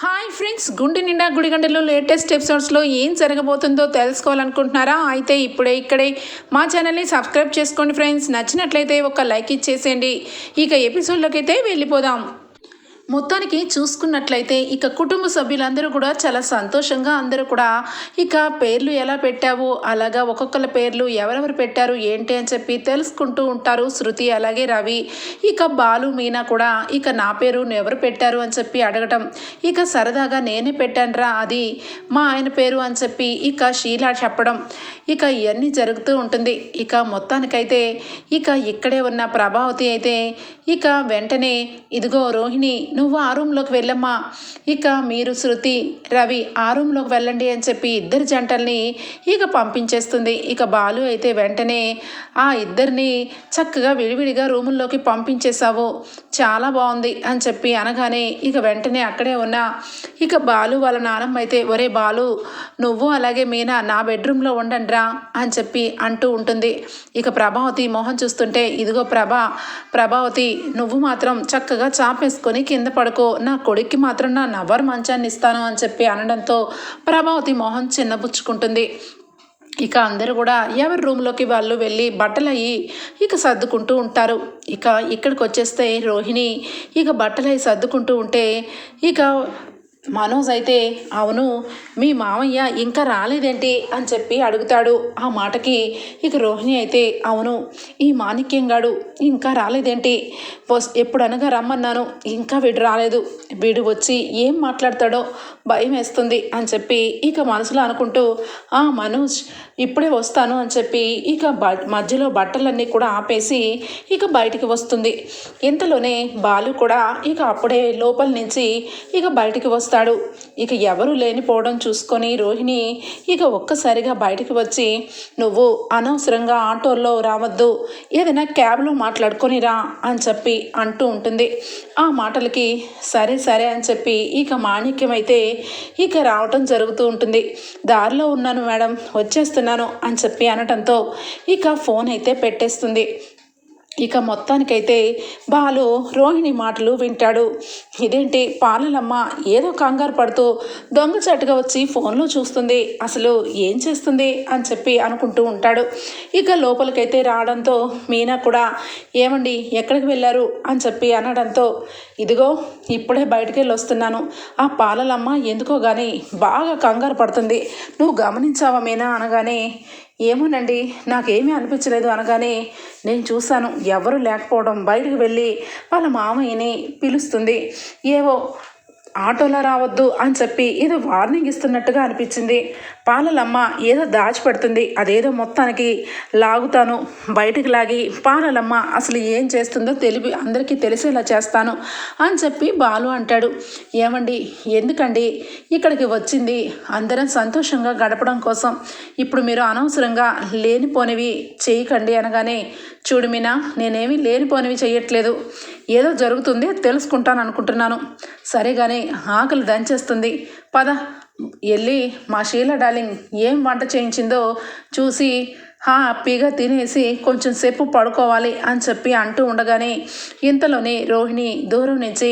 Hi friends గుండె నిండా గుడిగంటలో latest ఎపిసోడ్స్లో ఏం జరగబోతుందో తెలుసుకోవాలనుకుంటున్నారా? అయితే ఇప్పుడే ఇక్కడే మా ఛానల్ని సబ్స్క్రైబ్ చేసుకోండి ఫ్రెండ్స్ నచ్చినట్లయితే ఒక లైక్ ఇచ్చేసేయండి. ఇక ఎపిసోడ్లోకి అయితే వెళ్ళిపోదాం. మొత్తానికి చూసుకున్నట్లయితే ఇక కుటుంబ సభ్యులందరూ కూడా చాలా సంతోషంగా అందరూ కూడా ఇక పేర్లు ఎలా పెట్టావు? అలాగా ఒక్కొక్కల పేర్లు ఎవరెవరు పెట్టారు? ఏంటి అని చెప్పి తెలుసుకుంటూ ఉంటారు శృతి అలాగే రవి. ఇక బాలు మీనా కూడా ఇక నా పేరు ఎవరు పెట్టారు అని చెప్పి అడగటం. ఇక సరదాగా నేనే పెట్టానురా అది మా ఆయన పేరు అని చెప్పి ఇక షీలా చెప్పడం. ఇక ఇవన్నీ జరుగుతూ ఉంటుంది. ఇక మొత్తానికైతే ఇక ఇక్కడే ఉన్న ప్రభావతి అయితే ఇక వెంటనే ఇదిగో రోహిణి నువ్వు ఆ రూమ్లోకి వెళ్ళమ్మా. ఇక మీరు శృతి రవి ఆ రూమ్లోకి వెళ్ళండి అని చెప్పి ఇద్దరు జంటల్ని ఇక పంపించేస్తుంది. ఇక బాలు అయితే వెంటనే ఆ ఇద్దరిని చక్కగా విడివిడిగా రూముల్లోకి పంపించేశావు. చాలా బాగుంది అని చెప్పి అనగానే ఇక వెంటనే అక్కడే ఉన్న ఇక బాలు వాళ్ళ నానమ్మ అయితే ఒరే బాలు నువ్వు అలాగే మీనా నా బెడ్రూమ్లో ఉండండి రా అని చెప్పి అంటూ ఉంటుంది. ఇక ప్రభావతి మొహం చూస్తుంటే ఇదిగో ప్రభా ప్రభావతి నువ్వు మాత్రం చక్కగా చాపేసుకొని కింద పడుకో. నా కొడుక్కి మాత్రం నా నవర్ మంచాన్ని ఇస్తాను అని చెప్పి అనడంతో ప్రభావతి మొహం చిన్నబుచ్చుకుంటుంది. ఇక అందరూ కూడా ఎవరి రూమ్లోకి వాళ్ళు వెళ్ళి బట్టలు అయ్యి ఇక సర్దుకుంటూ ఉంటారు. ఇక ఇక్కడికి వచ్చేస్తే రోహిణి ఇక బట్టలు అయ్యి సర్దుకుంటూ ఉంటే ఇక మనోజ్ అయితే అవును మీ మామయ్య ఇంకా రాలేదేంటి? అని చెప్పి అడుగుతాడు. ఆ మాటకి ఇక రోహిణి అయితే అవును ఈ మాణిక్యంగాడు ఇంకా రాలేదేంటి? వస్ ఎప్పుడనగా రమ్మన్నాను ఇంకా వీడు రాలేదు. వీడు వచ్చి ఏం మాట్లాడతాడో భయం వేస్తుంది అని చెప్పి ఇక మనసులో అనుకుంటూ ఆ మనోజ్ ఇప్పుడే వస్తాను అని చెప్పి ఇక బ మధ్యలో బట్టలన్నీ కూడా ఆపేసి ఇక బయటికి వస్తుంది. ఇంతలోనే బాలు కూడా ఇక అప్పుడే లోపల నుంచి ఇక బయటికి వస్తాడు. ఇక ఎవరు లేనిపోవడం చూసుకొని రోహిణి ఇక ఒక్కసారిగా బయటికి వచ్చి నువ్వు అనవసరంగా ఆటోల్లో రావద్దు. ఏదైనా క్యాబ్లో మాట్లాడుకొని రా అని చెప్పి అంటూ ఉంటుంది. ఆ మాటలకి సరే సరే అని చెప్పి ఇక మాణిక్యం అయితే ఇక రావటం జరుగుతూ ఉంటుంది. దారిలో ఉన్నాను మేడం వచ్చేస్తున్నాను అని చెప్పి అనటంతో ఇక ఫోన్ అయితే పెట్టేస్తుంది. ఇక మొత్తానికైతే బాలు రోహిణి మాటలు వింటాడు. ఇదేంటి? పాలలమ్మ ఏదో కంగారు పడుతూ దొంగచాటుగా వచ్చి ఫోన్లో చూస్తుంది. అసలు ఏం చేస్తుంది? అని చెప్పి అనుకుంటూ ఉంటాడు. ఇక లోపలికైతే రావడంతో మీనా కూడా ఏమండి? ఎక్కడికి వెళ్ళారు? అని చెప్పి అనడంతో ఇదిగో ఇప్పుడే బయటికి వెళ్ళి వస్తున్నాను ఆ పాలలమ్మ ఎందుకో కానీ బాగా కంగారు పడుతుంది. నువ్వు గమనించావా మీనా? అనగానే ఏమోనండి నాకేమీ అనిపించలేదు అనగానే నేను చూశాను ఎవరు లేకపోవడం బయటకు వెళ్ళి వాళ్ళ మామయ్యని పిలుస్తుంది. ఏవో ఆటోలో రావద్దు అని చెప్పి ఏదో వార్నింగ్ ఇస్తున్నట్టుగా అనిపించింది. పాలలమ్మ ఏదో దాచిపెడుతుంది అదేదో మొత్తానికి లాగుతాను. బయటకు లాగి పాలలమ్మ అసలు ఏం చేస్తుందో తెలివి అందరికీ తెలిసేలా చేస్తాను అని చెప్పి బాలు అంటాడు. ఏమండి ఎందుకండి? ఇక్కడికి వచ్చింది. అందరం సంతోషంగా గడపడం కోసం. ఇప్పుడు మీరు అనవసరంగా లేనిపోనివి చేయకండి అనగానే చూడు మీనా నేనేమి లేనిపోనివి చేయట్లేదు ఏదో జరుగుతుంది తెలుసుకుంటాను అనుకుంటున్నాను. సరే కానీ ఆకలి దంచేస్తుంది. పద వెళ్ళి మా షీల డార్లింగ్ ఏం వంట చేయించిందో చూసి హ్యాపీగా తినేసి కొంచెం సేపు పడుకోవాలి అని చెప్పి అంటూ ఉండగానే ఇంతలోనే రోహిణి దూరం నుంచి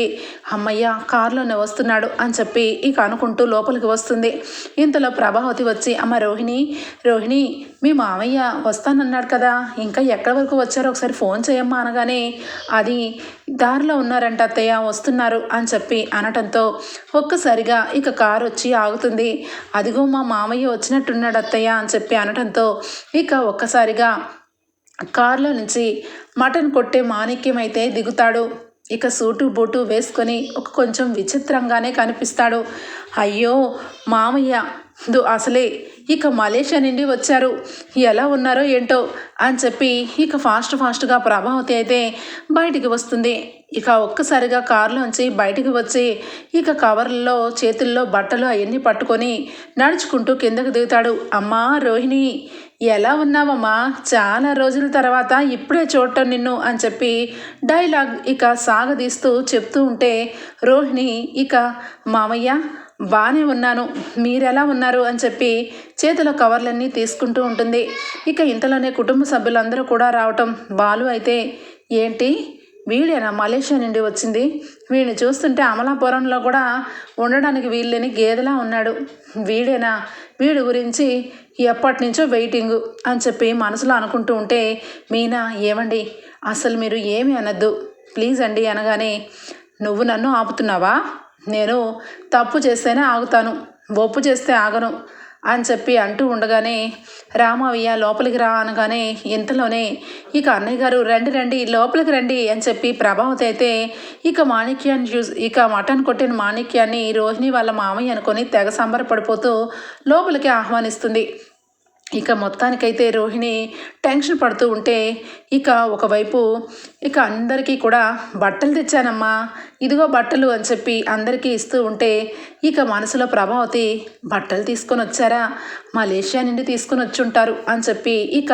అమ్మయ్య కారులోనే వస్తున్నాడు అని చెప్పి ఇక అనుకుంటూ లోపలికి వస్తుంది. ఇంతలో ప్రభావతి వచ్చి అమ్మ రోహిణి రోహిణి మీ మామయ్య వస్తానన్నాడు కదా ఇంకా ఎక్కడి వరకు వచ్చారో ఒకసారి ఫోన్ చేయమ్మా అనగానే అది దారిలో ఉన్నారంట అత్తయ్య వస్తున్నారు అని చెప్పి అనటంతో ఒక్కసారిగా ఇక కారు వచ్చి ఆగుతుంది. అదిగో మా మామయ్య వచ్చినట్టున్నాడు అత్తయ్య అని చెప్పి అనటంతో ఇక ఒక్కసారిగా కారులో నుంచి మటన్ కొట్టే మాణిక్యం అయితే దిగుతాడు. ఇక సూటు బూటు వేసుకొని ఒక కొంచెం విచిత్రంగానే కనిపిస్తాడు. అయ్యో మామయ్య దు అసలే ఇక మలేషియా నుండి వచ్చారు. ఎలా ఉన్నారో ఏంటో అని చెప్పి ఇక ఫాస్ట్ ఫాస్ట్గా ప్రభావతి అయితే బయటికి వస్తుంది. ఇక ఒక్కసారిగా కారులోంచి బయటికి వచ్చి ఇక కవర్లలో చేతుల్లో బట్టలు అవన్నీ పట్టుకొని నడుచుకుంటూ కిందకు దిగుతాడు. అమ్మా రోహిణి ఎలా ఉన్నావమ్మా? చాలా రోజుల తర్వాత ఇప్పుడే చూడటం నిన్ను అని చెప్పి డైలాగ్ ఇక సాగదీస్తూ చెప్తూ ఉంటే రోహిణి ఇక మామయ్య బాగానే ఉన్నాను. మీరెలా ఉన్నారు? అని చెప్పి చేతిలో కవర్లన్నీ తీసుకుంటూ ఉంటుంది. ఇక ఇంతలోనే కుటుంబ సభ్యులందరూ కూడా రావటం. బాలు అయితే ఏంటి? వీడేనా? మలేషియా నుండి వచ్చింది. వీడిని చూస్తుంటే అమలాపురంలో కూడా ఉండడానికి వీళ్ళని గేదెలా ఉన్నాడు. వీడేనా? వీడి గురించి ఎప్పటి నుంచో వెయిటింగ్ అని చెప్పి మనసులో అనుకుంటూ ఉంటే మీనా ఏమండి అసలు మీరు ఏమి అనద్దు. ప్లీజ్ అండి అనగానే నువ్వు నన్ను ఆపుతున్నావా? నేను తప్పు చేస్తేనే ఆగుతాను. ఒప్పు చేస్తే ఆగను. అని చెప్పి అంటూ ఉండగానే రామవయ్య లోపలికి రా అనగానే ఇంతలోనే ఇక అన్నయ్య గారు రండి రండి లోపలికి రండి అని చెప్పి ప్రభావతి అయితే ఇక మాణిక్యాన్ని చూసి ఇక మటన్ కొట్టిన మాణిక్యాన్ని రోహిణి వాళ్ళ మామయ్య అనుకొని తెగ సంబరపడిపోతూ లోపలికి ఆహ్వానిస్తుంది. ఇక మొత్తానికైతే రోహిణి టెన్షన్ పడుతూ ఉంటే ఇక ఒకవైపు ఇక అందరికీ కూడా బట్టలు తెచ్చానమ్మా ఇదిగో బట్టలు అని చెప్పి అందరికీ ఇస్తూ ఉంటే ఇక మనసులో ప్రభావతి బట్టలు తీసుకొని వచ్చారా? మలేషియా నుండి తీసుకొని వచ్చి ఉంటారు అని చెప్పి ఇక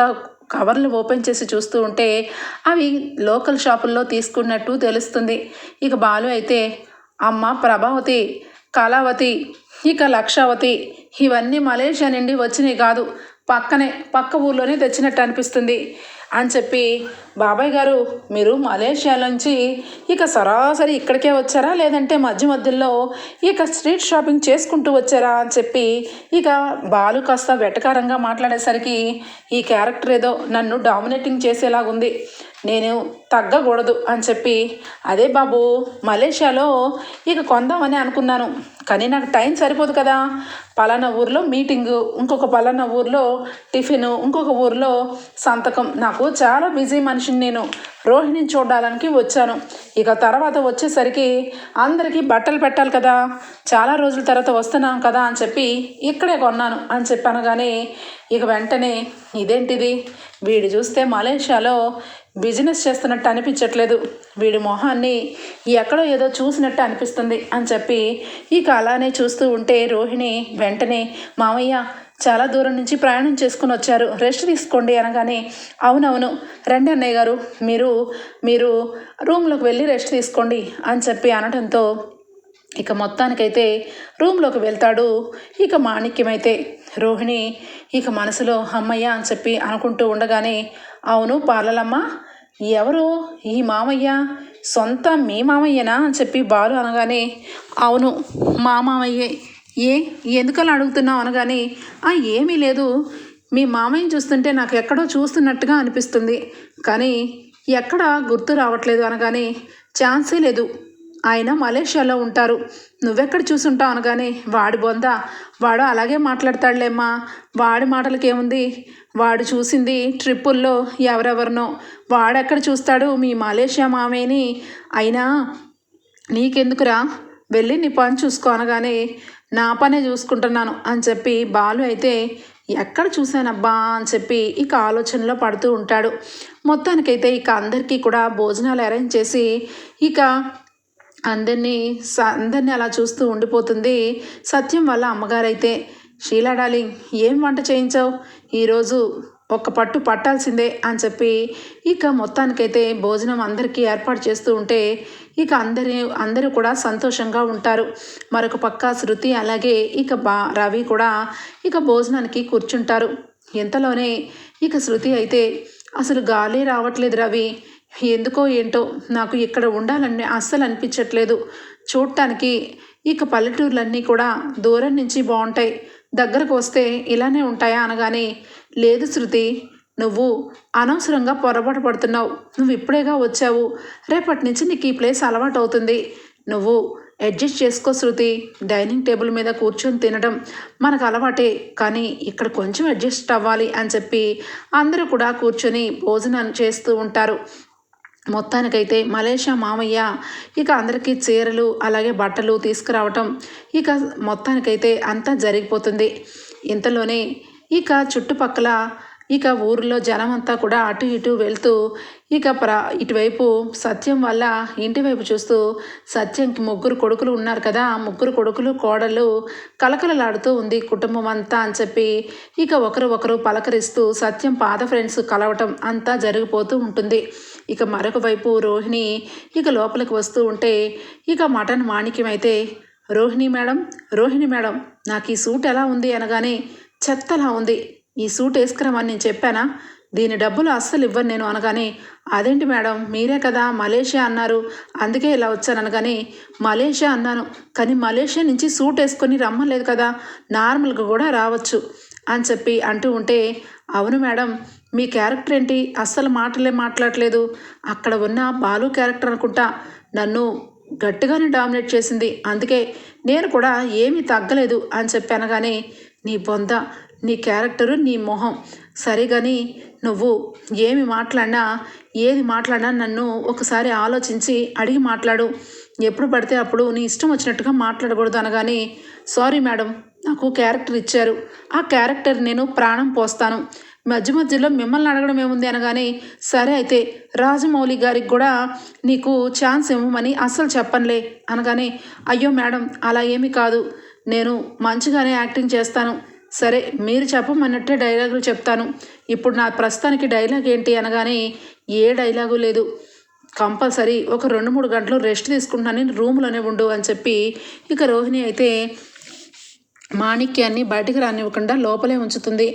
కవర్లు ఓపెన్ చేసి చూస్తూ ఉంటే అవి లోకల్ షాపుల్లో తీసుకున్నట్టు తెలుస్తుంది. ఇక బాలు అయితే అమ్మ ప్రభావతి కళావతి ఇక లక్షావతి ఇవన్నీ మలేషియా నుండి వచ్చినాయి కాదు. పక్కనే పక్క ఊర్లోనే తెచ్చినట్టు అనిపిస్తుంది అని చెప్పి బాబాయ్ గారు మీరు మలేషియా నుంచి ఇక సరాసరి ఇక్కడికే వచ్చారా? లేదంటే మధ్య మధ్యలో ఇక స్ట్రీట్ షాపింగ్ చేసుకుంటూ వచ్చారా? అని చెప్పి ఇక బాలు కాస్త వెటకారంగా మాట్లాడేసరికి ఈ క్యారెక్టర్ ఏదో నన్ను డామినేటింగ్ చేసేలాగుంది. నేను తగ్గకూడదు అని చెప్పి అదే బాబు మలేషియాలో ఇక కొందామని అనుకున్నాను. కానీ నాకు టైం సరిపోదు కదా. పలానా ఊర్లో మీటింగు ఇంకొక పలానా ఊర్లో టిఫిన్ ఇంకొక ఊర్లో సంతకం. నాకు చాలా బిజీ మనిషిని నేను రోహిణిని చూడడానికి వచ్చాను. ఇక తర్వాత వచ్చేసరికి అందరికీ బట్టలు పెట్టాలి కదా చాలా రోజుల తర్వాత వస్తున్నాం కదా అని చెప్పి ఇక్కడే కొన్నాను అని చెప్పాను కానీ ఇక వెంటనే ఇదేంటిది? వీడు చూస్తే మలేషియాలో బిజినెస్ చేస్తున్నట్టు అనిపించట్లేదు. వీడి మొహాన్ని ఎక్కడో ఏదో చూసినట్టు అనిపిస్తుంది అని చెప్పి ఇక అలానే చూస్తూ ఉంటే రోహిణి వెంటనే మామయ్య చాలా దూరం నుంచి ప్రయాణం చేసుకుని వచ్చారు. రెస్ట్ తీసుకోండి అనగానే అవునవును రండి అన్నయ్య గారు మీరు మీరు రూమ్లోకి వెళ్ళి రెస్ట్ తీసుకోండి అని చెప్పి అనడంతో ఇక మొత్తానికైతే రూమ్లోకి వెళ్తాడు ఇక మాణిక్యమైతే. రోహిణి ఇక మనసులో అమ్మయ్య అని చెప్పి అనుకుంటూ ఉండగానే అవును పార్లలమ్మ ఎవరు? ఈ మామయ్య? సొంత మీ మామయ్యనా? అని చెప్పి బాలు అనగానే అవును మా మామయ్యే. ఏ ఎందుకలా అడుగుతున్నావు అనగానే "ఆ, ఏమీ లేదు. మీ మామయ్యని చూస్తుంటే నాకు ఎక్కడో చూస్తున్నట్టుగా అనిపిస్తుంది. కానీ ఎక్కడ గుర్తు రావట్లేదు అనగానే ఛాన్సే లేదు. ఆయన మలేషియాలో ఉంటారు. నువ్వెక్కడ చూసుంటావు అనగానే వాడి బొంద. వాడు అలాగే మాట్లాడతాడులేమ్మా. వాడి మాటలకేముంది? వాడు చూసింది ట్రిప్పుల్లో ఎవరెవరినో. వాడెక్కడ చూస్తాడు మీ మలేషియా మామయ్యని? అయినా నీకెందుకురా? వెళ్ళి నీ పని చూసుకో అనగానే నా పనే చూసుకుంటున్నాను అని చెప్పి బాలు అయితే ఎక్కడ చూశానబ్బా? అని చెప్పి ఇక ఆలోచనలో పడుతూ ఉంటాడు. మొత్తానికైతే ఇక అందరికీ కూడా భోజనాలు అరేంజ్ చేసి ఇక అందరినీ స అందరినీ అలా చూస్తూ ఉండిపోతుంది సత్యం వాళ్ళ అమ్మగారైతే. షీలా డాలింగ్ ఏం వంట చేయించావు? ఈరోజు ఒక్క పట్టు పట్టాల్సిందే అని చెప్పి ఇక మొత్తానికైతే భోజనం అందరికీ ఏర్పాటు చేస్తూ ఉంటే ఇక అందరి అందరూ కూడా సంతోషంగా ఉంటారు. మరొక పక్క శృతి అలాగే ఇక బా రవి కూడా ఇక భోజనానికి కూర్చుంటారు. ఇంతలోనే ఇక శృతి అయితే అసలు గాలి రావట్లేదు రవి. ఎందుకో ఏంటో? నాకు ఇక్కడ ఉండాలని అస్సలు అనిపించట్లేదు. చూడటానికి ఇక పల్లెటూర్లన్నీ కూడా దూరం నుంచి బాగుంటాయి. దగ్గరకు వస్తే ఇలానే ఉంటాయా అనగానే లేదు శృతి నువ్వు అనవసరంగా పొరపాటు పడుతున్నావు. నువ్వు ఇప్పుడేగా వచ్చావు? రేపటి నుంచి నీకు ఈ ప్లేస్ అలవాటు అవుతుంది నువ్వు అడ్జస్ట్ చేసుకో శృతి. డైనింగ్ టేబుల్ మీద కూర్చొని తినడం మనకు అలవాటే. కానీ ఇక్కడ కొంచెం అడ్జస్ట్ అవ్వాలి అని చెప్పి అందరూ కూడా కూర్చొని భోజనం చేస్తూ ఉంటారు. మొత్తానికైతే మలేషియా మామయ్య ఇక అందరికీ చీరలు అలాగే బట్టలు తీసుకురావటం ఇక మొత్తానికైతే అంతా జరిగిపోతుంది. ఇంతలోనే ఇక చుట్టుపక్కల ఇక ఊరిలో జనం అంతా కూడా అటు ఇటు వెళ్తూ ఇక ప్ర ఇటువైపు సత్యం వల్ల ఇంటి వైపు చూస్తూ సత్యంకి ముగ్గురు కొడుకులు ఉన్నారు కదా ముగ్గురు కొడుకులు కోడలు కలకలలాడుతూ ఉంది కుటుంబం అంతా అని చెప్పి ఇక ఒకరు ఒకరు పలకరిస్తూ సత్యం పాత ఫ్రెండ్స్ కలవటం అంతా జరిగిపోతూ ఉంటుంది. ఇక మరొక వైపు రోహిణి ఇక లోపలికి వస్తూ ఉంటే ఇక మటన్ మాణిక్యం అయితే రోహిణి మేడం రోహిణి మేడం నాకు ఈ సూట్ ఎలా ఉంది? అనగానే చెత్తలా ఉంది. ఈ సూట్ వేసుకురమని నేను చెప్పానా? దీని డబ్బులు అస్సలు ఇవ్వను నేను. అనగానే అదేంటి మేడం? మీరే కదా మలేషియా అన్నారు. అందుకే ఇలా వచ్చాను. అనగానే మలేషియా అన్నాను. కానీ మలేషియా నుంచి సూట్ వేసుకొని రమ్మలేదు కదా. నార్మల్గా కూడా రావచ్చు. అని చెప్పి అంటూ ఉంటే అవును మేడం. మీ క్యారెక్టర్ ఏంటి? అస్సలు మాటలే మాట్లాడలేదు అక్కడ ఉన్న బాలు క్యారెక్టర్ అనుకుంటా నన్ను గట్టిగానే డామినేట్ చేసింది. అందుకే నేను కూడా ఏమీ తగ్గలేదు అని చెప్పి అనగానే నీ బొంద నీ క్యారెక్టరు నీ మొహం. సరే కానీ నువ్వు ఏమి మాట్లాడినా ఏది మాట్లాడినా నన్ను ఒకసారి ఆలోచించి అడిగి మాట్లాడు. ఎప్పుడు పడితే అప్పుడు నీ ఇష్టం వచ్చినట్టుగా మాట్లాడకూడదు అనగానే సారీ మేడం నాకు క్యారెక్టర్ ఇచ్చారు. ఆ క్యారెక్టర్ నేను ప్రాణం పోస్తాను. మధ్య మధ్యలో మిమ్మల్ని అడగడం ఏముంది అనగానే సరే అయితే రాజమౌళి గారికి కూడా నీకు ఛాన్స్ ఇవ్వమని అస్సలు చెప్పనులే అనగానే అయ్యో మేడం అలా ఏమీ కాదు. నేను మంచిగానే యాక్టింగ్ చేస్తాను. సరే మీరు చెప్పమన్నట్టే డైలాగులు చెప్తాను. ఇప్పుడు నా ప్రస్తుతానికి డైలాగ్ ఏంటి అనగానే ఏ డైలాగు లేదు. కంపల్సరీ ఒక రెండు మూడు గంటలు రెస్ట్ తీసుకుంటున్నాను నేను రూమ్లోనే ఉండు అని చెప్పి ఇక రోహిణి అయితే మాణిక్యాన్ని బయటికి రానివ్వకుండా లోపలే ఉంచుతుంది.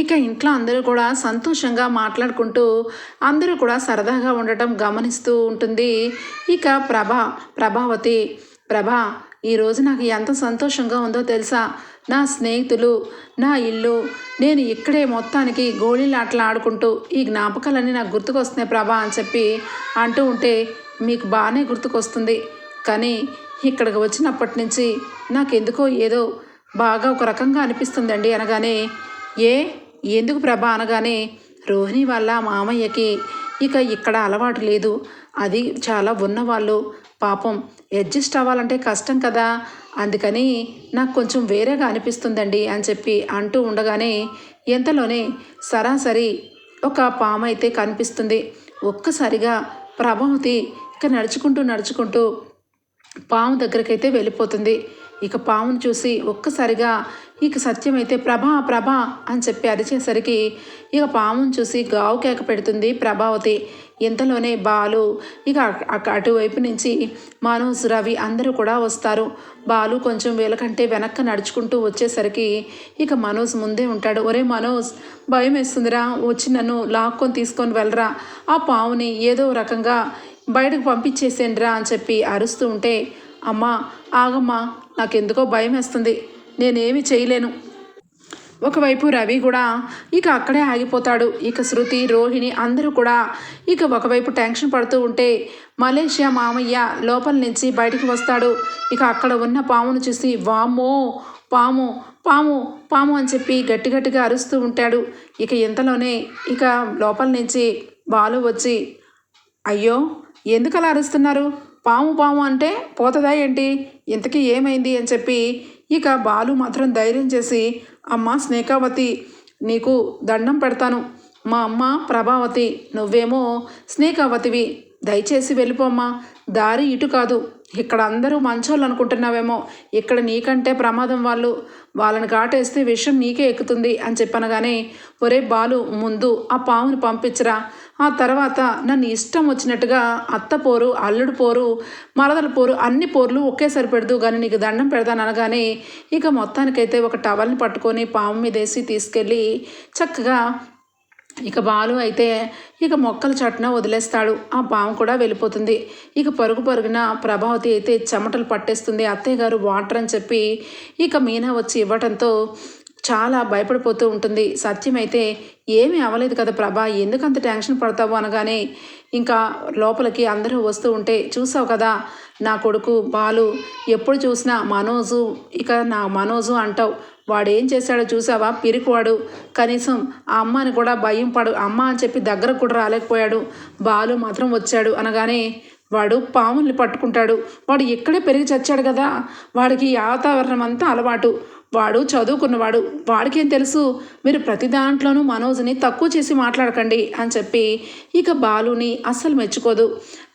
ఇక ఇంట్లో అందరూ కూడా సంతోషంగా మాట్లాడుకుంటూ అందరూ కూడా సరదాగా ఉండటం గమనిస్తూ ఉంటుంది. ఇక ప్రభా ప్రభావతి ప్రభా ఈరోజు నాకు ఎంత సంతోషంగా ఉందో తెలుసా? నా స్నేహితులు నా ఇల్లు నేను ఇక్కడే మొత్తానికి గోళీలాటలు ఆడుకుంటూ ఈ జ్ఞాపకాలన్నీ నాకు గుర్తుకొస్తున్నాయి ప్రభా అని చెప్పి అంటూ ఉంటే మీకు బాగానే గుర్తుకొస్తుంది. కానీ ఇక్కడికి వచ్చినప్పటి నుంచి నాకెందుకో ఏదో బాగా ఒక రకంగా అనిపిస్తుందండి అనగానే ఏ ఎందుకు ప్రభా అనగానే రోహిణి వాళ్ళ మామయ్యకి ఇక ఇక్కడ అలవాటు లేదు. అది చాలా ఉన్నవాళ్ళు. పాపం అడ్జస్ట్ అవ్వాలంటే కష్టం కదా. అందుకని నాకు కొంచెం వేరేగా అనిపిస్తుందండి అని చెప్పి అంటూ ఉండగానే ఎంతలోనే సరాసరి ఒక పాము అయితే కనిపిస్తుంది. ఒక్కసారిగా ప్రభావతి ఇక నడుచుకుంటూ నడుచుకుంటూ పాము దగ్గరకైతే వెళ్ళిపోతుంది. ఇక పామును చూసి ఒక్కసారిగా ఇక సత్యమైతే ప్రభా ప్రభా అని చెప్పి అరిచేసరికి ఇక పామును చూసి గావు కేక పెడుతుంది ప్రభావతి. ఇంతలోనే బాలు? ఇక అటువైపు నుంచి మనోజ్ రవి అందరూ కూడా వస్తారు. బాలు కొంచెం వీళ్ళకంటే వెనక్కి నడుచుకుంటూ వచ్చేసరికి ఇక మనోజ్ ముందే ఉంటాడు. ఒరే మనోజ్ భయం వేస్తుందిరా. వచ్చి నన్ను లాక్కొని తీసుకొని వెళ్ళరా. ఆ పావుని ఏదో రకంగా బయటకు పంపించేసేండిరా అని చెప్పి అరుస్తూ ఉంటే అమ్మా ఆగమ్మా నాకెందుకో భయం వేస్తుంది. నేనేమి చేయలేను. ఒకవైపు రవి కూడా ఇక అక్కడే ఆగిపోతాడు. ఇక శృతి రోహిణి అందరూ కూడా ఇక ఒకవైపు టెన్షన్ పడుతూ ఉంటే మలేషియా మామయ్య లోపల నుంచి బయటికి వస్తాడు. ఇక అక్కడ ఉన్న పామును చూసి వామ్మో పాము పాము పాము అని చెప్పి గట్టి గట్టిగా అరుస్తూ ఉంటాడు. ఇక ఇంతలోనే ఇక లోపల నుంచి బాలు వచ్చి అయ్యో ఎందుకలా అరుస్తున్నారు? పాము పాము అంటే పోతుందా ఏంటి? ఇంతకీ ఏమైంది అని చెప్పి ఇక బాలు మాత్రం ధైర్యం చేసి అమ్మ స్నేకావతి నీకు దండం పెడతాను. మా అమ్మ ప్రభావతి నువ్వేమో స్నేకావతివి. దయచేసి వెళ్ళిపోమ్మా దారి ఇటు కాదు. ఇక్కడ అందరూ మంచోళ్ళు అనుకుంటున్నావేమో. ఇక్కడ నీకంటే ప్రమాదం వాళ్ళు. వాళ్ళని కాటేస్తే విషయం నీకే ఎక్కుతుంది అని చెప్పనగానే ఒరే బాలు ముందు ఆ పాముని పంపించరా. ఆ తర్వాత నన్ను ఇష్టం వచ్చినట్టుగా అత్త పోరు అల్లుడు పోరు మరదల పోరు అన్ని పోర్లు ఒకేసారి పెడదు కానీ నీకు దండం పెడతాను అనగానే ఇక మొత్తానికైతే ఒక టవల్ని పట్టుకొని పాము మీద వేసి తీసుకెళ్ళి చక్కగా ఇక బాలు అయితే ఇక మొక్కల చట్న వదిలేస్తాడు. ఆ పాము కూడా వెళ్ళిపోతుంది. ఇక పరుగు పరుగున ప్రభావతి అయితే చెమటలు పట్టేస్తుంది. అత్తయ్య గారు వాటర్ అని చెప్పి ఇక మీనా వచ్చి ఇవ్వటంతో చాలా భయపడిపోతూ ఉంటుంది. సత్యం అయితే ఏమీ అవ్వలేదు కదా ప్రభా ఎందుకంత టెన్షన్ పడతావు అనగానే ఇంకా లోపలికి అందరూ వస్తూ ఉంటే చూసావు కదా నా కొడుకు బాలు ఎప్పుడు చూసినా మనోజు ఇక నా మనోజు అంటావు. వాడు ఏం చేశాడో చూసావా? పిరికివాడు. కనీసం ఆ అమ్మని కూడా భయం పడు అమ్మ అని చెప్పి దగ్గరకు కూడా రాలేకపోయాడు. బాలు మాత్రం వచ్చాడు అనగానే వాడు పాముల్ని పట్టుకుంటాడు. వాడు ఇక్కడే పెరిగి చచ్చాడు కదా వాడికి వాతావరణం అంతా అలవాటు. వాడు చదువుకున్నవాడు వాడికేం తెలుసు? మీరు ప్రతి దాంట్లోనూ మనోజ్ని తక్కువ చేసి మాట్లాడకండి అని చెప్పి ఇక బాలుని అస్సలు మెచ్చుకోదు.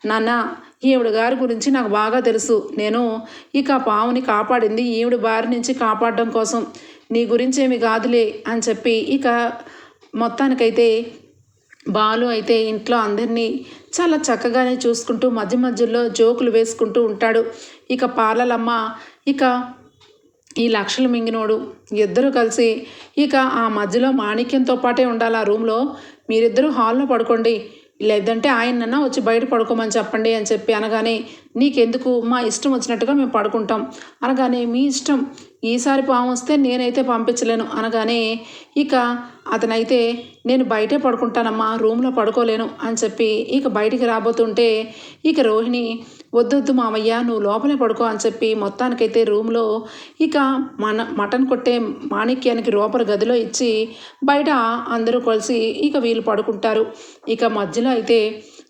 నాన్న ఈవిడ గారి గురించి నాకు బాగా తెలుసు. నేను ఇక పావుని కాపాడింది ఈవిడ బారి నుంచి కాపాడడం కోసం. నీ గురించి ఏమి కాదులే అని చెప్పి ఇక మొత్తానికైతే బాలు అయితే ఇంట్లో అందరినీ చాలా చక్కగానే చూసుకుంటూ మధ్య మధ్యలో జోకులు వేసుకుంటూ ఉంటాడు. ఇక పాలలమ్మ ఇక ఈ లక్షలు మింగినోడు ఇద్దరు కలిసి ఇక ఆ మధ్యలో మాణిక్యంతో పాటే ఉండాలి ఆ రూమ్లో. మీరిద్దరూ హాల్లో పడుకోండి. లేదంటే ఆయనన్నా వచ్చి బయట పడుకోమని చెప్పండి అని చెప్పి అనగానే నీకెందుకు? మా ఇష్టం వచ్చినట్టుగా మేము పడుకుంటాం. అనగానే మీ ఇష్టం. ఈసారి పాము వస్తే నేనైతే పంపించలేను. అనగానే ఇక అతనైతే నేను బయటే పడుకుంటానమ్మా రూమ్లో పడుకోలేను అని చెప్పి ఇక బయటికి రాబోతుంటే ఇక రోహిణి వద్దొద్దు మామయ్య నువ్వు లోపలే పడుకో అని చెప్పి మొత్తానికైతే రూమ్లో ఇక మన మటన్ కొట్టే మాణిక్యానికి లోపల గదిలో ఇచ్చి బయట అందరూ కలిసి ఇక వీళ్ళు పడుకుంటారు. ఇక మధ్యలో అయితే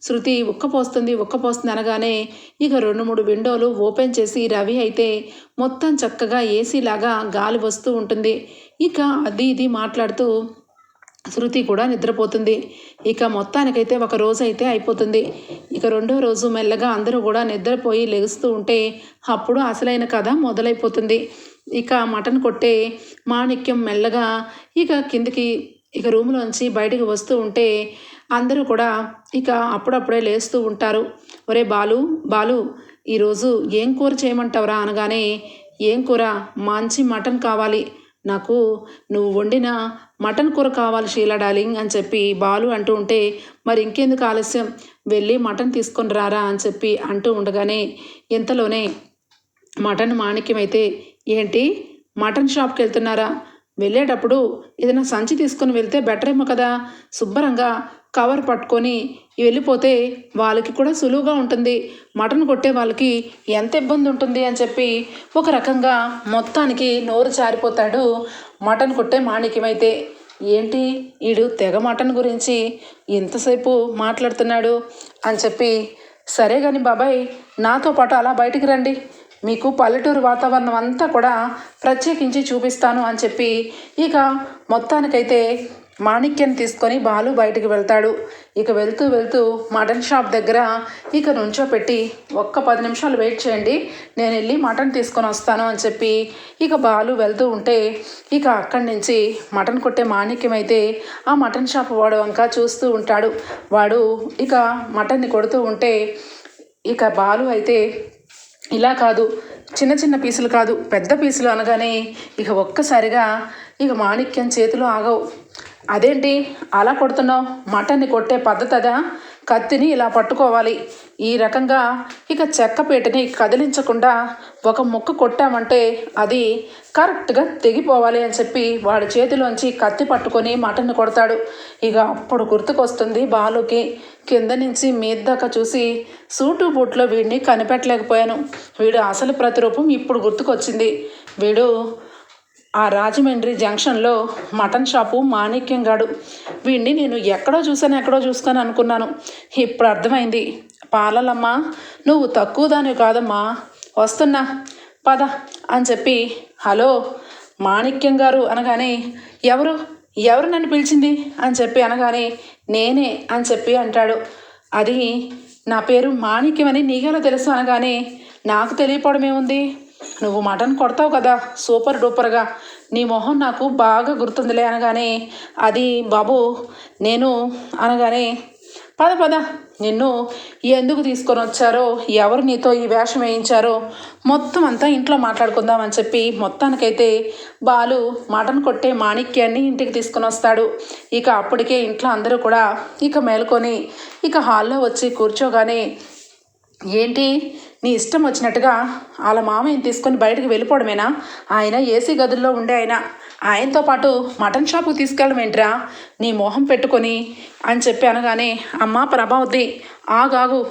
శృతి ఉక్కపోస్తుంది ఉక్కపోస్తుంది అనగానే ఇక రెండు మూడు విండోలు ఓపెన్ చేసి రవి అయితే మొత్తం చక్కగా ఏసీ లాగా గాలి వస్తూ ఉంటుంది. ఇక అది ఇది మాట్లాడుతూ శృతి కూడా నిద్రపోతుంది. ఇక మొత్తానికైతే ఒక రోజు అయితే అయిపోతుంది. ఇక రెండో రోజు మెల్లగా అందరూ కూడా నిద్రపోయి లెగుస్తూ ఉంటే అప్పుడు అసలైన కథ మొదలైపోతుంది. ఇక మటన్ కొట్టే మాణిక్యం మెల్లగా ఇక కిందికి ఇక రూమ్లోంచి బయటకు వస్తూ ఉంటే అందరూ కూడా ఇక అప్పుడప్పుడే లేస్తూ ఉంటారు. ఒరే బాలు బాలు ఈరోజు ఏం కూర చేయమంటావురా అనగానే ఏం కూర? మంచి మటన్ కావాలి. నాకు నువ్వు వండిన మటన్ కూర కావాలి షీలా డార్లింగ్ అని చెప్పి బాలు అంటూ ఉంటే మరి ఇంకెందుకు ఆలస్యం? వెళ్ళి మటన్ తీసుకొని రారా అని చెప్పి అంటూ ఉండగానే ఇంతలోనే మటన్ మాణిక్యం అయితే ఏంటి? మటన్ షాప్కి వెళ్తున్నారా వెళ్ళేటప్పుడు ఏదైనా సంచి తీసుకొని వెళ్తే బెటర్ ఏమో కదా. శుభ్రంగా కవర్ పట్టుకొని వెళ్ళిపోతే వాళ్ళకి కూడా సులువుగా ఉంటుంది. మటన్ కొట్టే వాళ్ళకి ఎంత ఇబ్బంది ఉంటుంది అని చెప్పి ఒక రకంగా మొత్తానికి నోరు జారిపోతాడు మటన్ కొట్టే మాణిక్యమైతే ఏంటి? వీడు తెగ మటన్ గురించి ఎంతసేపు మాట్లాడుతున్నాడు అని చెప్పి సరే కానీ బాబాయ్ నాతో పాటు అలా బయటికి రండి. మీకు పల్లెటూరు వాతావరణం అంతా కూడా ప్రత్యేకించి చూపిస్తాను అని చెప్పి ఇక మొత్తానికైతే మాణిక్యాన్ని తీసుకొని బాలు బయటికి వెళ్తాడు. ఇక వెళ్తూ వెళ్తూ మటన్ షాప్ దగ్గర ఇక నుంచో పెట్టి ఒక్క పది నిమిషాలు వెయిట్ చేయండి. నేను వెళ్ళి మటన్ తీసుకొని వస్తాను అని చెప్పి ఇక బాలు వెళ్తూ ఉంటే ఇక అక్కడి నుంచి మటన్ కొట్టే మాణిక్యం అయితే ఆ మటన్ షాప్ వాడు వంక చూస్తూ ఉంటాడు. వాడు ఇక మటన్ని కొడుతూ ఉంటే ఇక బాలు అయితే ఇలా కాదు చిన్న చిన్న పీసులు కాదు పెద్ద పీసులు అనగానే ఇక ఒక్కసారిగా ఇక మాణిక్యం చేతిలో ఆగవు. అదేంటి? అలా కొడుతున్నావు? మటన్ని కొట్టే పద్ధతి అదా కత్తిని ఇలా పట్టుకోవాలి. ఈ రకంగా ఇక చెక్కపేటని కదిలించకుండా ఒక ముక్క కొట్టామంటే అది కరెక్ట్గా తెగిపోవాలి అని చెప్పి వాడి చేతిలోంచి కత్తి పట్టుకొని మటన్ కొడతాడు. ఇక అప్పుడు గుర్తుకొస్తుంది బాలుకి. కింద నుంచి మీద దాకా చూసి సూటు బూట్లో వీడిని కనిపెట్టలేకపోయాను. వీడు అసలు ప్రతిరూపం ఇప్పుడు గుర్తుకొచ్చింది. వీడు ఆ రాజమండ్రి జంక్షన్లో మటన్ షాపు మాణిక్యం గాడు. వీడిని నేను ఎక్కడో చూసాను ఎక్కడో చూసుకొని అనుకున్నాను. ఇప్పుడు అర్థమైంది. పాలలమ్మ నువ్వు తక్కువ దానివి కాదమ్మా. వస్తున్నా పద అని చెప్పి హలో మాణిక్యం గారు అనగానే ఎవరు ఎవరు నన్ను పిలిచింది? అని చెప్పి అనగానే నేనే అని చెప్పి అంటాడు. అది నా పేరు మాణిక్యం అని నీకెలా తెలుసు అనగానే నాకు తెలియపోవడం ఏముంది నువ్వు మటన్ కొడతావు కదా సూపర్ డూపర్గా. నీ మొహం నాకు బాగా గుర్తుందిలే అనగానే అది బాబు నేను అనగానే పద పద నిన్ను ఎందుకు తీసుకొని వచ్చారో ఎవరు నీతో ఈ వేషం వేయించారో మొత్తం అంతా ఇంట్లో మాట్లాడుకుందామని చెప్పి మొత్తానికైతే బాలు మటన్ కొట్టే మాణిక్యాన్ని ఇంటికి తీసుకొని వస్తాడు. ఇక అప్పటికే ఇంట్లో అందరూ కూడా ఇక మేల్కొని ఇక హాల్లో వచ్చి కూర్చోగానే ఏంటి? నీ ఇష్టం వచ్చినట్టుగా వాళ్ళ మామయ్యని తీసుకొని బయటకు వెళ్ళిపోవడమేనా? ఆయన ఏసీ గదుల్లో ఉండే ఆయన. ఆయనతో పాటు మటన్ షాపుకి తీసుకెళ్ళడం ఏంట్రా? నీ మొహం పెట్టుకొని అని చెప్పి అనగానే అమ్మ ప్రభావతి ఆగాగు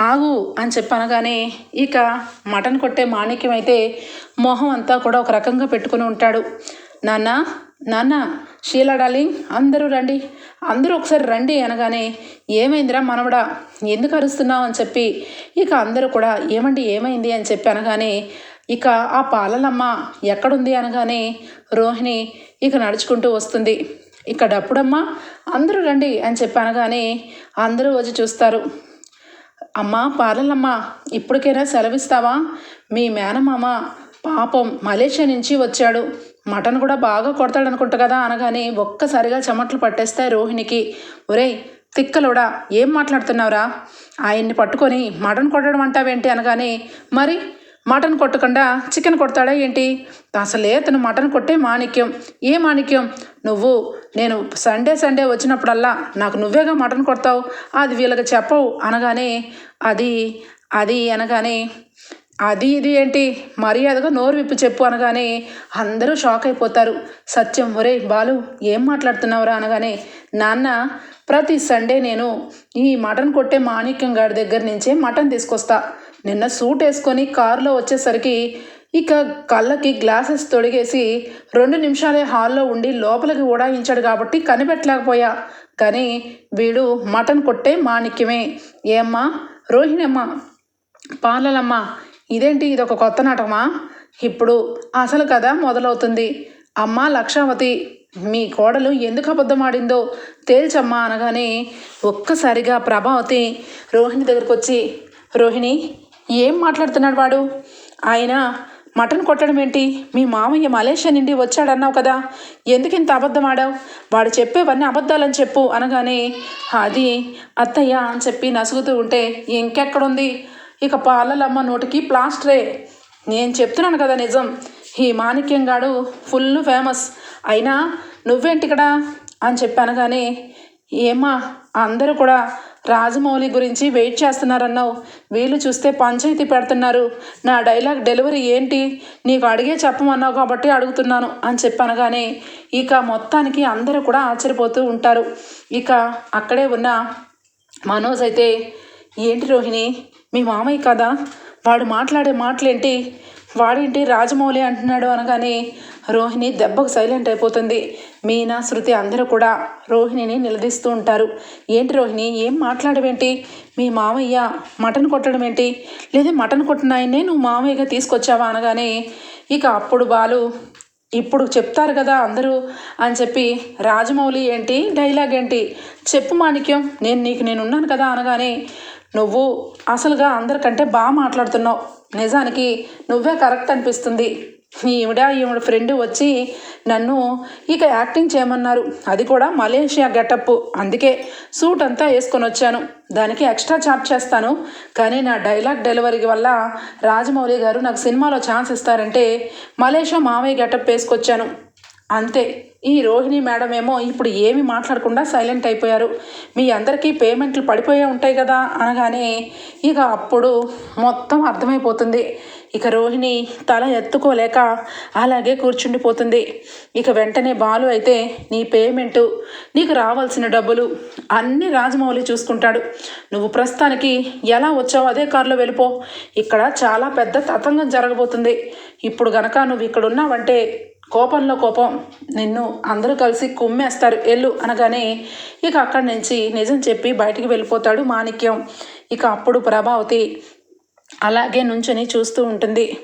ఆగు అని చెప్పి అనగానే ఇక మటన్ కొట్టే మాణిక్యం అయితే మొహం అంతా కూడా ఒక రకంగా పెట్టుకొని ఉంటాడు. నాన్న నాన్న షీలా డార్లింగ్ అందరూ రండి. అందరూ ఒకసారి రండి అనగానే ఏమైందిరా మనవడా? ఎందుకు అరుస్తున్నావు అని చెప్పి ఇక అందరూ కూడా ఏమండి ఏమైంది అని చెప్పి అనగానే ఇక ఆ పాలలమ్మ ఎక్కడుంది అనగానే రోహిణి ఇక నడుచుకుంటూ వస్తుంది. ఇక్కడ అప్పుడమ్మా అందరూ రండి అని చెప్పి అనగానే అందరూ వచ్చి చూస్తారు. అమ్మా పాలలమ్మ ఇప్పటికైనా సెలవిస్తావా? మీ మేనమామ పాపం మలేషియా నుంచి వచ్చాడు. మటన్ కూడా బాగా కొడతాడు అనుకుంటా కదా అనగానే ఒక్కసారిగా చెమట్లు పట్టేస్తాయి రోహిణికి ఒరేయ్ తిక్కలోడా ఏం మాట్లాడుతున్నావురా? ఆయన్ని పట్టుకొని మటన్ కొట్టడం అంటావేంటి? అనగానే మరి మటన్ కొట్టకుండా చికెన్ కొడతాడా ఏంటి? అసలే అతను మటన్ కొట్టే మాణిక్యం. ఏ మాణిక్యం? నువ్వు నేను సండే సండే వచ్చినప్పుడల్లా నాకు నువ్వేగా మటన్ కొడతావు? అది వీళ్ళకి చెప్పవు. అనగానే అది అది అనగానే అది ఇది ఏంటి? మర్యాదగా నోరు విప్పి చెప్పు అనగానే అందరూ షాక్ అయిపోతారు. సత్యం ఒరే బాలు ఏం మాట్లాడుతున్నావురా అనగానే నాన్న ప్రతి సండే నేను ఈ మటన్ కొట్టే మాణిక్యం గారి దగ్గర నుంచే మటన్ తీసుకొస్తా. నిన్న సూట్ వేసుకొని కారులో వచ్చేసరికి ఇక కళ్ళకి గ్లాసెస్ తొడిగేసి రెండు నిమిషాలే హాల్లో ఉండి లోపలికి ఓడాయించాడు కాబట్టి కనిపెట్టలేకపోయా. కానీ వీడు మటన్ కొట్టే మాణిక్యమే. ఏమ్మా రోహిణమ్మ పాలలమ్మ ఇదేంటి ఇది ఒక కొత్త నాటకమా? ఇప్పుడు అసలు కథ మొదలవుతుంది. అమ్మ లక్షావతి మీ కోడలు ఎందుకు అబద్ధం ఆడిందో తేల్చమ్మా అనగానే ఒక్కసారిగా ప్రభావతి రోహిణి దగ్గరకు వచ్చి రోహిణి ఏం మాట్లాడుతున్నాడు వాడు? ఆయన మటన్ కొట్టడం ఏంటి? మీ మామయ్య మలేషియా నుండి వచ్చాడన్నావు కదా. ఎందుకు ఇంత అబద్ధం ఆడావు? వాడు చెప్పేవన్నీ అబద్ధాలని చెప్పు అనగానే అది అత్తయ్య అని చెప్పి నసుగుతూ ఉంటే ఇంకెక్కడుంది? ఇక పాలలమ్మ నోటికి ప్లాస్టరే. నేను చెప్తున్నాను కదా నిజం. ఈ మాణిక్యం గాడు ఫుల్ ఫేమస్. అయినా నువ్వేంటి అని చెప్పాను కానీ ఏమా అందరూ కూడా రాజమౌళి గురించి వెయిట్ చేస్తున్నారన్నావు. వీళ్ళు చూస్తే పంచాయతీ పెడుతున్నారు. నా డైలాగ్ డెలివరీ ఏంటి? నీకు అడిగే చెప్పమన్నావు కాబట్టి అడుగుతున్నాను అని చెప్పాను కానీ ఇక మొత్తానికి అందరూ కూడా ఆశ్చర్యపోతూ ఉంటారు. ఇక అక్కడే ఉన్న మనోజ్ అయితే ఏంటి రోహిణి? మీ మామయ్య కదా? వాడు మాట్లాడే మాటలేంటి? వాడేంటి రాజమౌళి అంటున్నాడు అనగానే రోహిణి దెబ్బకు సైలెంట్ అయిపోతుంది. మీనా శృతి అందరూ కూడా రోహిణిని నిలదీస్తూ ఉంటారు. ఏంటి రోహిణి? ఏం మాట్లాడవేంటి? మీ మామయ్య మటన్ కొట్టడం ఏంటి? లేదా మటన్ కొట్టిన ఆయన్నే నువ్వు మామయ్యగా తీసుకొచ్చావా అనగానే ఇక అప్పుడు బాలు ఇప్పుడు చెప్తారు కదా అందరూ అని చెప్పి రాజమౌళి ఏంటి? డైలాగ్ ఏంటి? చెప్పు మాణిక్యం నేను నీకు నేను ఉన్నాను కదా అనగానే నువ్వు అసలుగా అందరికంటే బాగా మాట్లాడుతున్నావు. నిజానికి నువ్వే కరెక్ట్ అనిపిస్తుంది. ఈవిడ ఈవిడ ఫ్రెండ్ వచ్చి నన్ను ఇక యాక్టింగ్ చేయమన్నారు. అది కూడా మలేషియా గెటప్. అందుకే సూట్ అంతా వేసుకొని వచ్చాను. దానికి ఎక్స్ట్రా ఛార్జ్ చేస్తాను. కానీ నా డైలాగ్ డెలివరీ వల్ల రాజమౌళి గారు నాకు సినిమాలో ఛాన్స్ ఇస్తారంటే మలేషియా మావయ్య గెటప్ వేసుకొచ్చాను. అంతే. ఈ రోహిణి మేడం ఏమో ఇప్పుడు ఏమి మాట్లాడకుండా సైలెంట్ అయిపోయారు. మీ అందరికీ పేమెంట్లు పడిపోయే ఉంటాయి కదా అనగానే ఇక అప్పుడు మొత్తం అర్థమైపోతుంది. ఇక రోహిణి తల ఎత్తుకోలేక అలాగే కూర్చుండిపోతుంది. ఇక వెంటనే బాలు అయితే నీ పేమెంటు నీకు రావాల్సిన డబ్బులు అన్నీ రాజమౌళి చూసుకుంటాడు. నువ్వు ప్రస్తుతానికి ఎలా వచ్చావో అదే కారులో వెళ్ళిపో. ఇక్కడ చాలా పెద్ద తతంగం జరగబోతుంది. ఇప్పుడు గనక నువ్వు ఇక్కడ ఉన్నావంటే కోపంలో కోపం. నిన్ను అందరూ కలిసి కుమ్మేస్తారు. ఎల్లు అనగానే ఇక అక్కడి నుంచి నిజం చెప్పి బయటికి వెళ్ళిపోతాడు మాణిక్యం. ఇక అప్పుడు ప్రభావతి అలాగే నుంచొని చూస్తూ ఉంటుంది.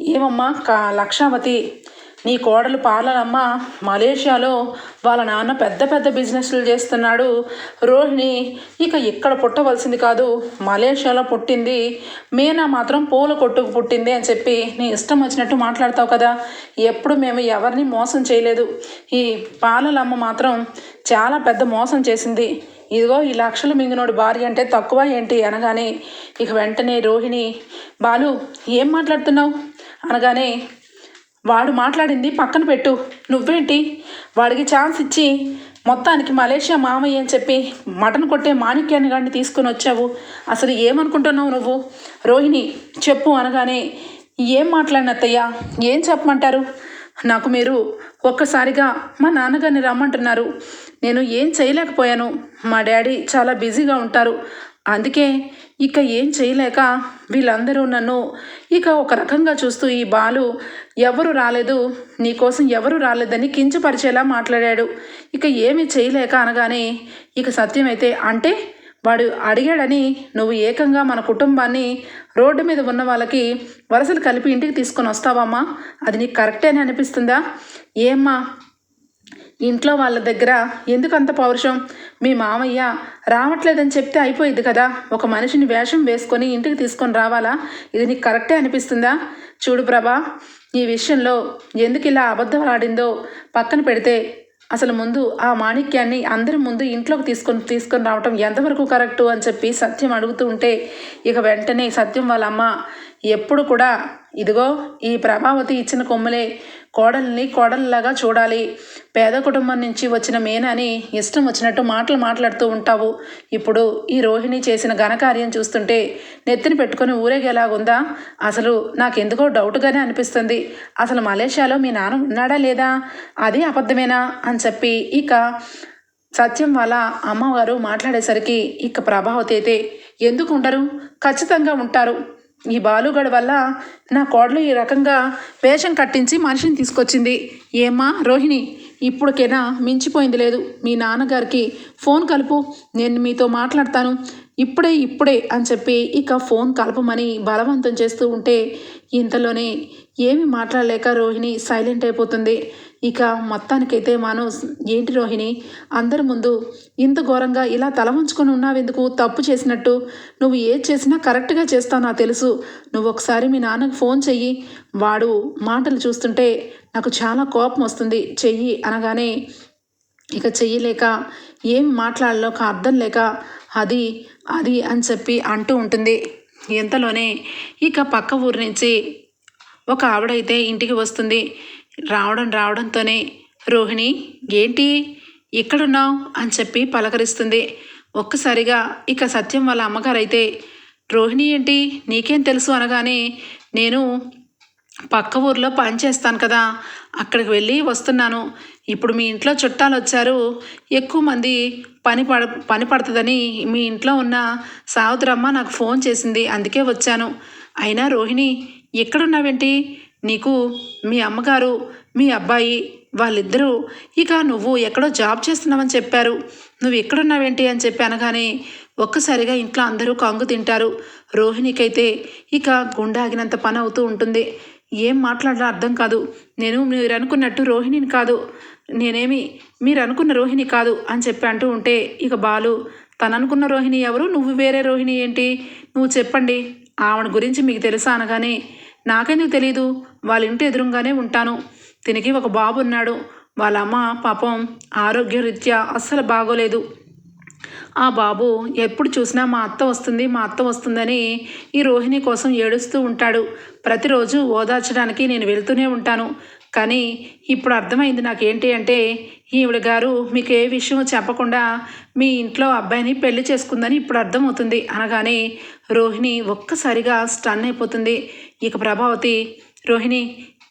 ఏమమ్మా కా లక్షావతి? నీ కోడలు పాలలమ్మ మలేషియాలో వాళ్ళ నాన్న పెద్ద పెద్ద బిజినెస్లు చేస్తున్నాడు. రోహిణి ఇక ఇక్కడ పుట్టవలసింది కాదు. మలేషియాలో పుట్టింది. మీనా మాత్రం పూల కొట్టుకు పుట్టింది అని చెప్పి నీ ఇష్టం వచ్చినట్టు మాట్లాడతావు కదా. ఎప్పుడు మేము ఎవరిని మోసం చేయలేదు. ఈ పాలలమ్మ మాత్రం చాలా పెద్ద మోసం చేసింది. ఇదిగో ఈ లక్షలు మింగినోడు భార్య అంటే తక్కువ ఏంటి అనగానే ఇక వెంటనే రోహిణి బాలు ఏం మాట్లాడుతున్నావు? అనగానే వాడు మాట్లాడింది పక్కన పెట్టు. నువ్వేంటి? వాడికి ఛాన్స్ ఇచ్చి మొత్తానికి మలేషియా మామయ్య అని చెప్పి మటన్ కొట్టే మాణిక్యాన్ని గాడిని తీసుకొని వచ్చావు. అసలు ఏమనుకుంటున్నావు నువ్వు? రోహిణి చెప్పు అనగానే ఏం మాట్లాడినత్తయ్యా ఏం చెప్పమంటారు? నాకు మీరు ఒక్కసారిగా మా నాన్నగారిని రమ్మంటున్నారు. నేను ఏం చేయలేకపోయాను. మా డాడీ చాలా బిజీగా ఉంటారు. అందుకే ఇక ఏం చేయలేక వీళ్ళందరూ నన్ను ఇక ఒక రకంగా చూస్తూ ఈ బాలు ఎవరు రాలేదు నీకోసం ఎవరు రాలేదని కించపరిచేలా మాట్లాడాడు. ఇక ఏమి చేయలేక అనగానే ఇక సత్యమైతే అంటే వాడు అడిగాడని నువ్వు ఏకంగా మన కుటుంబాన్ని రోడ్డు మీద ఉన్న వాళ్ళకి వలసలు కలిపి ఇంటికి తీసుకొని వస్తావమ్మా అది నీకు కరెక్టే అని అనిపిస్తుందా? ఏమ్మా? ఇంట్లో వాళ్ళ దగ్గర ఎందుకు అంత పౌరుషం? మీ మామయ్య రావట్లేదని చెప్తే అయిపోయింది కదా. ఒక మనిషిని వేషం వేసుకొని ఇంటికి తీసుకొని రావాలా? ఇది నీకు కరెక్టే అనిపిస్తుందా? చూడు ప్రభా ఈ విషయంలో ఎందుకు ఇలా అబద్ధం ఆడిందో పక్కన పెడితే అసలు ముందు ఆ మాణిక్యాన్ని అందరి ముందు ఇంట్లోకి తీసుకొని తీసుకొని రావటం ఎంతవరకు కరెక్టు అని చెప్పి సత్యం అడుగుతూ ఉంటే ఇక వెంటనే సత్యం వాళ్ళ అమ్మ ఎప్పుడు కూడా ఇదిగో ఈ ప్రభావతి ఇచ్చిన కొమ్ములే కోడల్ని కోడల్లాగా చూడాలి. పేద కుటుంబం నుంచి వచ్చిన మేనని ఇష్టం వచ్చినట్టు మాటలు మాట్లాడుతూ ఉంటావు. ఇప్పుడు ఈ రోహిణి చేసిన ఘనకార్యం చూస్తుంటే నెత్తిని పెట్టుకొని ఊరేగేలాగుందా? అసలు నాకెందుకో డౌట్గానే అనిపిస్తుంది. అసలు మలేషియాలో మీ నాన్న ఉన్నాడా లేదా? అది అబద్ధమేనా? అని చెప్పి ఇక సత్యం వాళ్ళ అమ్మవారు మాట్లాడేసరికి ఇక ప్రభావతి అయితే ఎందుకు ఉండరు? ఖచ్చితంగా ఉంటారు. ఈ బాలుగడ వల్ల నా కోడలు ఈ రకంగా వేషం కట్టించి మనిషిని తీసుకొచ్చింది. ఏమ్మా రోహిణి ఇప్పటికైనా మించిపోయింది లేదు. మీ నాన్నగారికి ఫోన్ కలుపు నేను మీతో మాట్లాడతాను. ఇప్పుడే ఇప్పుడే అని చెప్పి ఇక ఫోన్ కలపమని బలవంతం చేస్తూ ఉంటే ఇంతలోనే ఏమి మాట్లాడలేక రోహిణి సైలెంట్ అయిపోతుంది. ఇక మొత్తానికైతే మనం ఏంటి రోహిణి అందరి ముందు ఇంత ఘోరంగా ఇలా తల ఉంచుకొని ఉన్నావెందుకు? తప్పు చేసినట్టు. నువ్వు ఏది చేసినా కరెక్ట్గా చేస్తావు నాకు తెలుసు. నువ్వు ఒకసారి మీ నాన్నకు ఫోన్ చెయ్యి. వాడు మాటలు చూస్తుంటే నాకు చాలా కోపం వస్తుంది. చెయ్యి అనగానే ఇక చెయ్యలేక ఏం మాట్లాడాలో ఒక అర్థం లేక అది అది అని చెప్పి అంటూ ఉంటుంది. ఇంతలోనే ఇక పక్క ఊరి నుంచి ఒక ఆవిడైతే ఇంటికి వస్తుంది. రావడం రావడంతోనే రోహిణి ఏంటి? ఇక్కడున్నావు అని చెప్పి పలకరిస్తుంది. ఒక్కసారిగా ఇక సత్యం వాళ్ళ అమ్మగారు అయితే రోహిణి ఏంటి? నీకేం తెలుసు? అనగానే నేను పక్క ఊర్లో పని చేస్తాను కదా అక్కడికి వెళ్ళి వస్తున్నాను. ఇప్పుడు మీ ఇంట్లో చుట్టాలు వచ్చారు. ఎక్కువ మంది పని పడ పని పడుతుందని మీ ఇంట్లో ఉన్న సావుతురమ్మ నాకు ఫోన్ చేసింది అందుకే వచ్చాను. అయినా రోహిణి ఎక్కడున్నావేంటి? నీకు మీ అమ్మగారు మీ అబ్బాయి వాళ్ళిద్దరూ ఇక నువ్వు ఎక్కడో జాబ్ చేస్తున్నావని చెప్పారు. నువ్వు ఎక్కడున్నావేంటి అని చెప్పి అనగానే ఒక్కసారిగా ఇంట్లో అందరూ కంగు తింటారు. రోహిణికైతే ఇక గుండాగినంత పని అవుతూ ఉంటుంది. ఏం మాట్లాడాలో అర్థం కాదు. నేను మీరు అనుకున్నట్టు రోహిణిని కాదు. నేనేమి మీరు అనుకున్న రోహిణి కాదు అని చెప్పి అంటూ ఉంటే ఇక బాలు తను అనుకున్న రోహిణి ఎవరు? నువ్వు వేరే రోహిణి ఏంటి? నువ్వు చెప్పండి. ఆవిడ గురించి మీకు తెలుసా అనగానే నాకెందుకు తెలీదు? వాళ్ళ ఇంటి ఎదురుగానే ఉంటాను. తినికి ఒక బాబు ఉన్నాడు. వాళ్ళ అమ్మ పాపం ఆరోగ్యరీత్యా అస్సలు బాగోలేదు. ఆ బాబు ఎప్పుడు చూసినా మా అత్త వస్తుంది మా అత్త వస్తుందని ఈ రోహిణి కోసం ఏడుస్తూ ఉంటాడు. ప్రతిరోజు ఓదార్చడానికి నేను వెళ్తూనే ఉంటాను. కానీ ఇప్పుడు అర్థమైంది నాకేంటి అంటే ఈవిడ గారు మీకు ఏ విషయం చెప్పకుండా మీ ఇంట్లో అబ్బాయిని పెళ్ళి చేసుకుందని ఇప్పుడు అర్థమవుతుంది అనగానే రోహిణి ఒక్కసారిగా స్టన్ అయిపోతుంది. ఇక ప్రభావతి రోహిణి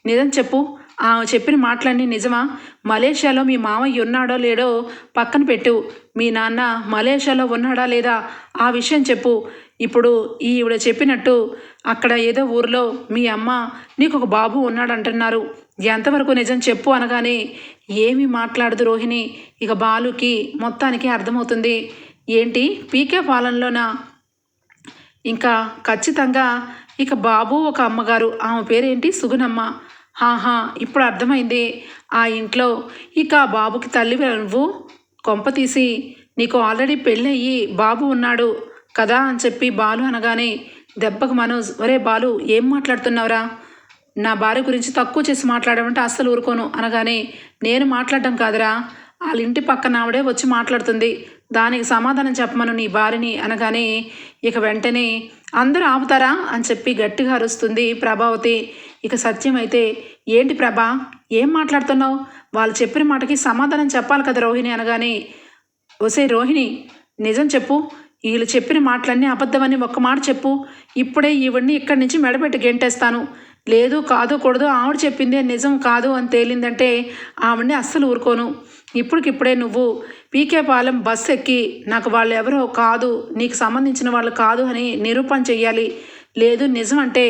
నిజం చెప్పు. ఆమె చెప్పిన మాటలన్నీ నిజమా? మలేషియాలో మీ మామయ్య ఉన్నాడో లేడో పక్కన పెట్టు. మీ నాన్న మలేషియాలో ఉన్నాడా లేదా? ఆ విషయం చెప్పు. ఇప్పుడు ఈవిడ చెప్పినట్టు అక్కడ ఏదో ఊర్లో మీ అమ్మ నీకు ఒక బాబు ఉన్నాడంటున్నారు. ఎంతవరకు నిజం చెప్పు అనగానే ఏమీ మాట్లాడదు రోహిణి. ఇక బాలుకి మొత్తానికి అర్థమవుతుంది. ఏంటి? పీకే పాలనలోనా? ఇంకా ఖచ్చితంగా ఇక బాబు ఒక అమ్మగారు. ఆమె పేరేంటి? సుగుణమ్మ. హాహా ఇప్పుడు అర్థమైంది. ఆ ఇంట్లో ఇక ఆ బాబుకి తల్లి నువ్వు కొంప తీసి నీకు ఆల్రెడీ పెళ్ళయ్యి బాబు ఉన్నాడు కదా అని చెప్పి బాలు అనగానే దెబ్బకు మనోజ్ ఒరే బాలు ఏం మాట్లాడుతున్నావురా? నా భార్య గురించి తక్కువ చేసి మాట్లాడమంటే అస్సలు ఊరుకోను అనగానే నేను మాట్లాడడం కాదురా. వాళ్ళ ఇంటి పక్కన ఆవిడే వచ్చి మాట్లాడుతుంది. దానికి సమాధానం చెప్పమను నీ భార్యని అనగానే ఇక వెంటనే అందరూ ఆపుతారా అని చెప్పి గట్టిగా అరుస్తుంది ప్రభావతి. ఇక సత్యం అయితే ఏంటి ప్రభా ఏం మాట్లాడుతున్నావు? వాళ్ళు చెప్పిన మాటకి సమాధానం చెప్పాలి కదా రోహిణి అనగానే ఒసే రోహిణి నిజం చెప్పు. వీళ్ళు చెప్పిన మాటలన్నీ అబద్ధమని ఒక్క మాట చెప్పు. ఇప్పుడే ఈవిడ్ని ఇక్కడి నుంచి మెడబెట్టి గెంటేస్తాను. లేదు కాదు కూడదు ఆవిడ చెప్పిందే నిజం కాదు అని తేలిందంటే ఆవిడని అస్సలు ఊరుకోను. ఇప్పటికిప్పుడే నువ్వు పీకే పాలెం బస్ ఎక్కి నాకు వాళ్ళు ఎవరో కాదు నీకు సంబంధించిన వాళ్ళు కాదు అని నిరూపణ చెయ్యాలి. లేదు నిజం అంటే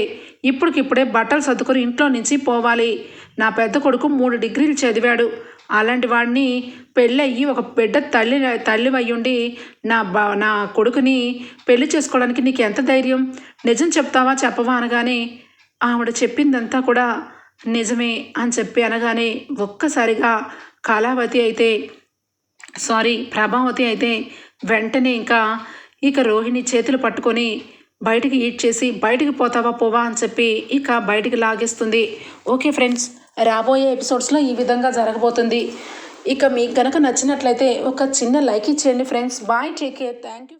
ఇప్పటికిప్పుడే బట్టలు సర్దుకొని ఇంట్లో నుంచి పోవాలి. నా పెద్ద కొడుకు మూడు డిగ్రీలు చదివాడు. అలాంటి వాడిని పెళ్ళయ్యి ఒక బిడ్డ తల్లి తల్లి అయ్యుండి నా బా నా కొడుకుని పెళ్ళి చేసుకోవడానికి నీకు ఎంత ధైర్యం? నిజం చెప్తావా చెప్పవా అనగానే ఆవిడ చెప్పిందంతా కూడా నిజమే అని చెప్పి అనగానే ఒక్కసారిగా కళావతి అయితే సారీ ప్రభావతి అయితే వెంటనే ఇంకా ఇక రోహిణి చేతులు పట్టుకొని బయటికి ఈడ్ చేసి బయటికి పోతావా పోవా అని చెప్పి ఇక బయటికి లాగేస్తుంది. ఓకే ఫ్రెండ్స్ రాబోయే ఎపిసోడ్స్లో ఈ విధంగా జరగబోతుంది. ఇక మీకు కనుక నచ్చినట్లయితే ఒక చిన్న లైక్ ఇచ్చేయండి friends. Bye take care. Thank you.